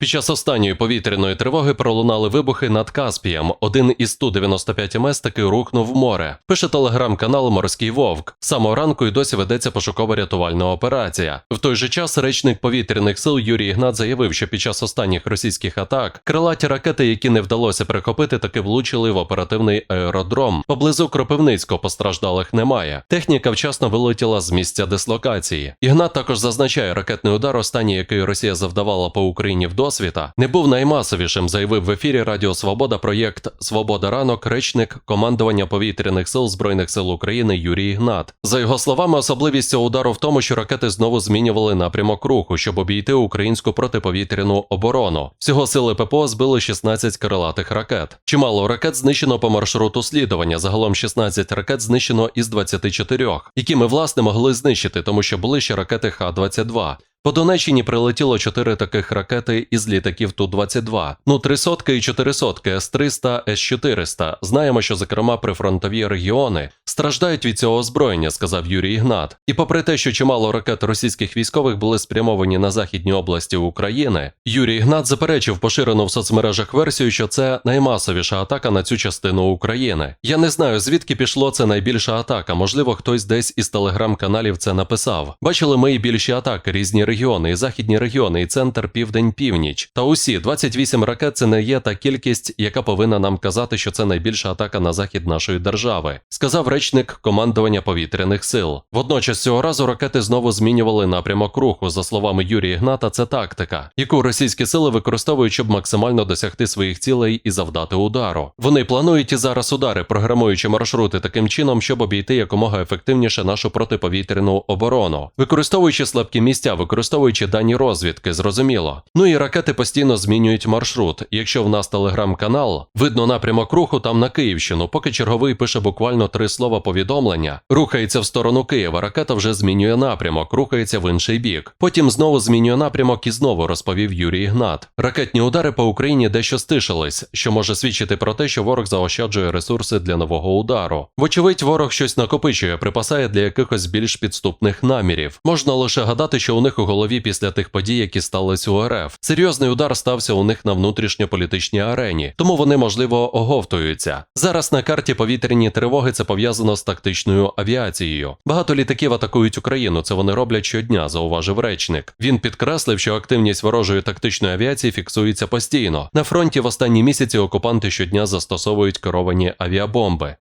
Під час останньої повітряної тривоги пролунали вибухи над Каспієм. Один із Ту-95 МС таки рухнув в море. Пише телеграм-канал Морський Вовк. Самого ранку і досі ведеться пошуково-рятувальна операція. В той же час речник повітряних сил Юрій Ігнат заявив, що під час останніх російських атак крилаті ракети, які не вдалося перехопити, таки влучили в оперативний аеродром. Поблизу Кропивницького постраждалих немає. Техніка вчасно вилетіла з місця дислокації. Ігнат також зазначає, ракетний удар, останній, який Росія завдавала по Україні в досвіта, не був наймасовішим, заявив в ефірі Радіо Свобода проєкт Свобода ранок, речник командування повітряних сил Збройних сил України Юрій Ігнат. За його словами, особливість цього удару в тому, що ракети знову змінювали напрямок руху, щоб обійти українську протиповітряну оборону. Всього сили ППО збили 16 крилатих ракет. Чимало ракет знищено по маршруту слідування. Загалом 16 ракет знищено із 24, які ми власне могли знищити, тому що були ще ракети Х-22. По Донеччині прилетіло чотири таких ракети із літаків Ту-22. Ну, три сотки і чотири сотки, С-300, С-400. Знаємо, що, зокрема, прифронтові регіони страждають від цього озброєння, сказав Юрій Ігнат. І попри те, що чимало ракет російських військових були спрямовані на західні області України, Юрій Ігнат заперечив поширену в соцмережах версію, що це наймасовіша атака на цю частину України. Я не знаю, звідки пішло це найбільша атака. Можливо, хтось десь із телеграм-каналів це написав. Бачили ми і більші атаки, різні регіони, і західні регіони, і центр південь-північ. Та усі 28 ракет це не є та кількість, яка повинна нам казати, що це найбільша атака на захід нашої держави, сказав речник командування повітряних сил. Водночас цього разу ракети знову змінювали напрямок руху. За словами Юрія Ігната, це тактика, яку російські сили використовують, щоб максимально досягти своїх цілей і завдати удару. Вони планують і зараз удари, програмуючи маршрути таким чином, щоб обійти якомога ефективніше нашу протиповітряну оборону, використовуючи слабкі місця, використовуючи дані розвідки, зрозуміло. Ну і ракети постійно змінюють маршрут. Якщо в нас телеграм-канал, видно напрямок руху там на Київщину, поки черговий пише буквально три слова повідомлення, рухається в сторону Києва, ракета вже змінює напрямок, рухається в інший бік. Потім знову змінює напрямок і знову розповів Юрій Ігнат. Ракетні удари по Україні дещо стишились, що може свідчити про те, що ворог заощаджує ресурси для нового удару. Вочевидь, ворог щось накопичує, припасає для якихось більш підступних намірів. Можна лише гадати, що у них у голові після тих подій, які сталися у РФ. Серйозний удар стався у них на внутрішньополітичній арені, тому вони можливо оговтуються. Зараз на карті повітряні тривоги це пов'язано з тактичною авіацією. Багато літаків атакують Україну. Це вони роблять щодня, зауважив речник. Він підкреслив, що активність ворожої тактичної авіації фіксується постійно. На фронті в останні місяці окупанти щодня застосовують керовані авіабомби.